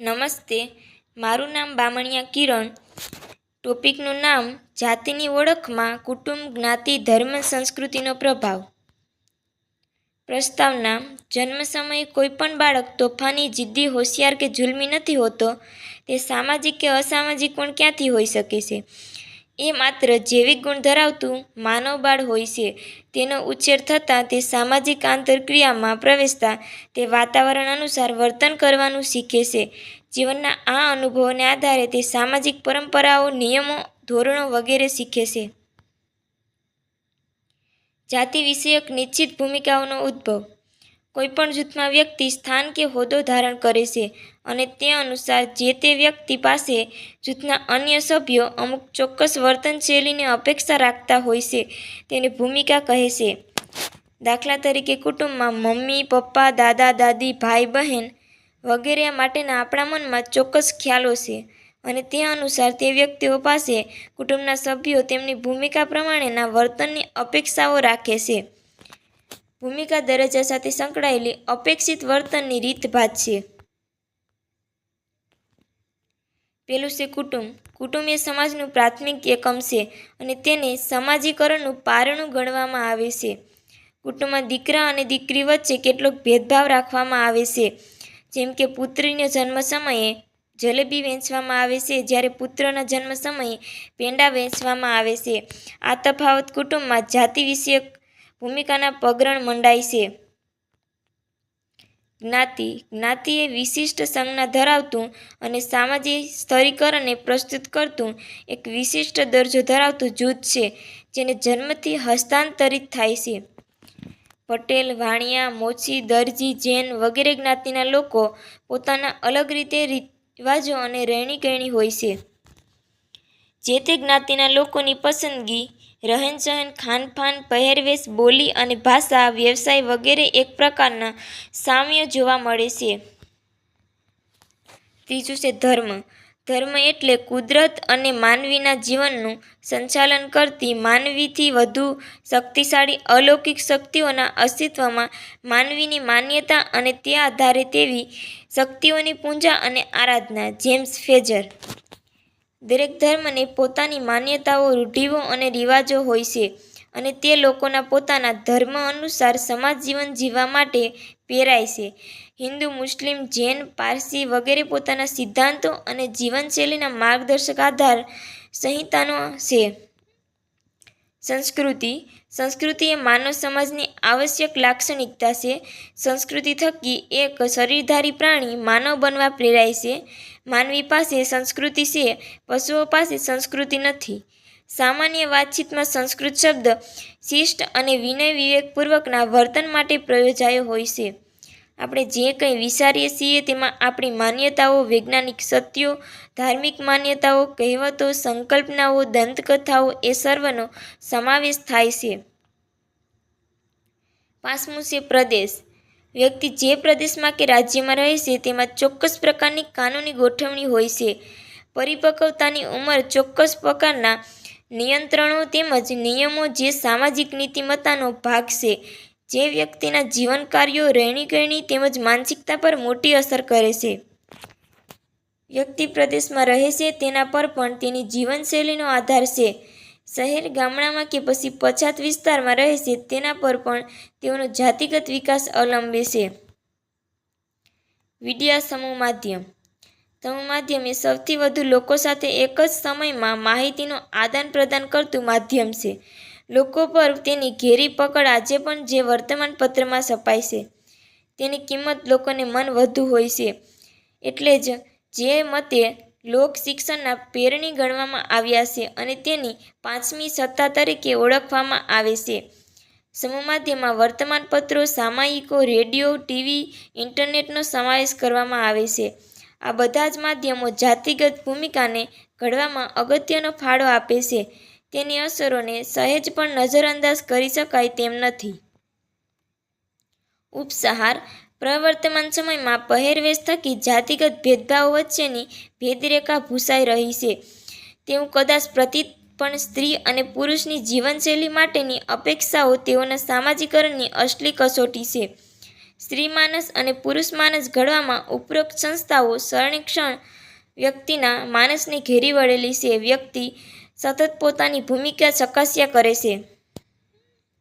નમસ્તે, મારું નામ બામણિયા કિરણ. ટોપિકનું નામ, જાતિની ઓળખમાં કુટુંબ, જ્ઞાતિ, ધર્મ, સંસ્કૃતિનો પ્રભાવ. પ્રસ્તાવના જન્મ સમયે કોઈપણ બાળક તોફાની, જિદ્દી, હોશિયાર કે જુલમી નથી હોતો, તે સામાજિક કે અસામાજિક પણ ક્યાંથી હોઈ શકે છે? એ માત્ર જૈવિક ગુણ ધરાવતું માનવ બાળ હોય છે. તેનો ઉછેર થતાં તે સામાજિક આંતરક્રિયામાં પ્રવેશતા તે વાતાવરણ અનુસાર વર્તન કરવાનું શીખે છે. જીવનના આ અનુભવોને આધારે તે સામાજિક પરંપરાઓ, નિયમો, ધોરણો વગેરે શીખે છે. જાતિ વિષયક નિશ્ચિત ભૂમિકાઓનો ઉદ્ભવ. કોઈપણ જૂથમાં વ્યક્તિ સ્થાન કે હોદ્દો ધારણ કરે છે અને તે અનુસાર જે તે વ્યક્તિ પાસે જૂથના અન્ય સભ્યો અમુક ચોક્કસ વર્તન શૈલીની અપેક્ષા રાખતા હોય છે, તેને ભૂમિકા કહે છે. દાખલા તરીકે કુટુંબમાં મમ્મી, પપ્પા, દાદા, દાદી, ભાઈ, બહેન વગેરે માટેના આપણા મનમાં ચોક્કસ ખ્યાલો છે અને તે અનુસાર તે વ્યક્તિઓ પાસે કુટુંબના સભ્યો તેમની ભૂમિકા પ્રમાણેના વર્તનની અપેક્ષાઓ રાખે છે. ભૂમિકા દરજ્જા સાથે સંકળાયેલી અપેક્ષિત વર્તનની રીતભાત છે. પેલું છે કુટુંબ. કુટુંબ એ સમાજનું પ્રાથમિક એકમ છે અને તેને સમાજીકરણનું પારણું ગણવામાં આવે છે. કુટુંબમાં દીકરા અને દીકરી વચ્ચે કેટલોક ભેદભાવ રાખવામાં આવે છે. જેમ કે પુત્રીના જન્મ સમયે જલેબી વેચવામાં આવે છે, જ્યારે પુત્રના જન્મ સમયે પેંડા વેચવામાં આવે છે. આ તફાવત કુટુંબમાં જાતિ વિષયક ભૂમિકાના પગરણ મંડાય છે. જ્ઞાતિ જ્ઞાતિ એ વિશિષ્ટ સંજ્ઞા ધરાવતું અને સામાજિક સ્તરીકરણને પ્રસ્તુત કરતું એક વિશિષ્ટ દરજ્જો ધરાવતું જૂથ છે, જેને જન્મથી હસ્તાંતરિત થાય છે. પટેલ, વાણિયા, મોચી, દરજી, જૈન વગેરે જ્ઞાતિના લોકો પોતાના અલગ રીતે રિવાજો અને રહેણી કહેણી હોય છે. જે તે જ્ઞાતિના લોકોની પસંદગી, રહેનસહેન, ખાનપાન, પહેરવેશ, બોલી અને ભાષા, વ્યવસાય વગેરે એક પ્રકારના સામ્ય જોવા મળે છે. ત્રીજું છે ધર્મ. ધર્મ એટલે કુદરત અને માનવીના જીવનનું સંચાલન કરતી માનવીથી વધુ શક્તિશાળી અલૌકિક શક્તિઓના અસ્તિત્વમાં માનવીની માન્યતા અને તે આધારે તેવી શક્તિઓની પૂજા અને આરાધના. જેમ્સ ફેજર દરેક ધર્મને પોતાની માન્યતાઓ, રૂઢિઓ અને રિવાજો હોય છે અને તે લોકોના પોતાના ધર્મ અનુસાર સમાજ જીવન જીવવા માટે પ્રેરાય છે. હિન્દુ, મુસ્લિમ, જૈન, પારસી વગેરે પોતાના સિદ્ધાંતો અને જીવનશૈલીના માર્ગદર્શક આધાર સંહિતાનો છે. સંસ્કૃતિ. સંસ્કૃતિ એ માનવ સમાજની આવશ્યક લાક્ષણિકતા છે. સંસ્કૃતિ થકી એક શરીરધારી પ્રાણી માનવ બનવા પ્રેરાય છે. માનવી પાસે સંસ્કૃતિ છે, પશુઓ પાસે સંસ્કૃતિ નથી. સામાન્ય વાતચીતમાં સંસ્કૃત શબ્દ શિષ્ટ અને વિનય વિવેકપૂર્વકના વર્તન માટે પ્રયોજાયો હોય છે. આપણે જે કંઈ વિચારીએ છીએ તેમાં આપણી માન્યતાઓ, વૈજ્ઞાનિક સત્યો, ધાર્મિક માન્યતાઓ, કહેવતો, સંકલ્પનાઓ, દંતકથાઓ એ સર્વનો સમાવેશ થાય છે. પાંચમું છે પ્રદેશ. વ્યક્તિ જે પ્રદેશમાં કે રાજ્યમાં રહે છે તેમાં ચોક્કસ પ્રકારની કાનૂની ગોઠવણી હોય છે. પરિપક્વતાની ઉંમર ચોક્કસ પ્રકારના નિયંત્રણો તેમજ નિયમો જે સામાજિક નીતિમત્તાનો ભાગ છે. જે વ્યક્તિના જીવન કાર્યો રહેણી કહેણી તેમજ માનસિકતા પર મોટી અસર કરે છે. વ્યક્તિ પ્રદેશમાં રહે છે તેના પર પણ તેની જીવનશૈલીનો આધાર છે. શહેર, ગામડામાં કે પછી પછાત વિસ્તારમાં રહે છે તેના પર પણ તેઓનો જાતિગત વિકાસ અવલંબે છે. વિડિયા સમૂહ માધ્યમ. સમૂહ માધ્યમ એ સૌથી વધુ લોકો સાથે એક જ સમયમાં માહિતીનું આદાન પ્રદાન કરતું માધ્યમ છે. લોકો પર તેની ઘેરી પકડ આજે પણ જે વર્તમાનપત્રમાં છપાય છે. તેની કિંમત લોકોને મન વધુ હોય છે. એટલે જ જે મતે લોક શિક્ષણના પેરણી ગણવામાં આવ્યા છે અને તેની પાંચમી સત્તા તરીકે ઓળખવામાં આવે છે. સમૂહ માધ્યમમાં વર્તમાનપત્રો સામાયિકો, રેડિયો, ટીવી, ઇન્ટરનેટનો સમાવેશ કરવામાં આવે છે. આ બધા જ માધ્યમો જાતિગત ભૂમિકાને ઘડવામાં અગત્યનો ફાળો આપે છે. તેની અસરોને સહેજ પણ નજરઅંદાજ કરી શકાય તેમ નથી. ઉપસહાર, પ્રવર્તમાન સમયમાં પહેરવેશ થકી જાતિગત ભેદભાવ વચ્ચેની ભેદરેખા ભૂંસાઈ રહી છે. તેવું કદાચ પ્રતીત પણ સ્ત્રી અને પુરુષની જીવનશૈલી માટેની અપેક્ષાઓ તેઓના સામાજિકરણની અસલી કસોટી છે. સ્ત્રી માનસ અને પુરુષ માનસ ઘડવામાં ઉપરોક્ત સંસ્થાઓ સંરક્ષણ વ્યક્તિના માનસને ઘેરી વળેલી છે. વ્યક્તિ સતત પોતાની ભૂમિકા ચકાસ્યા કરે છે.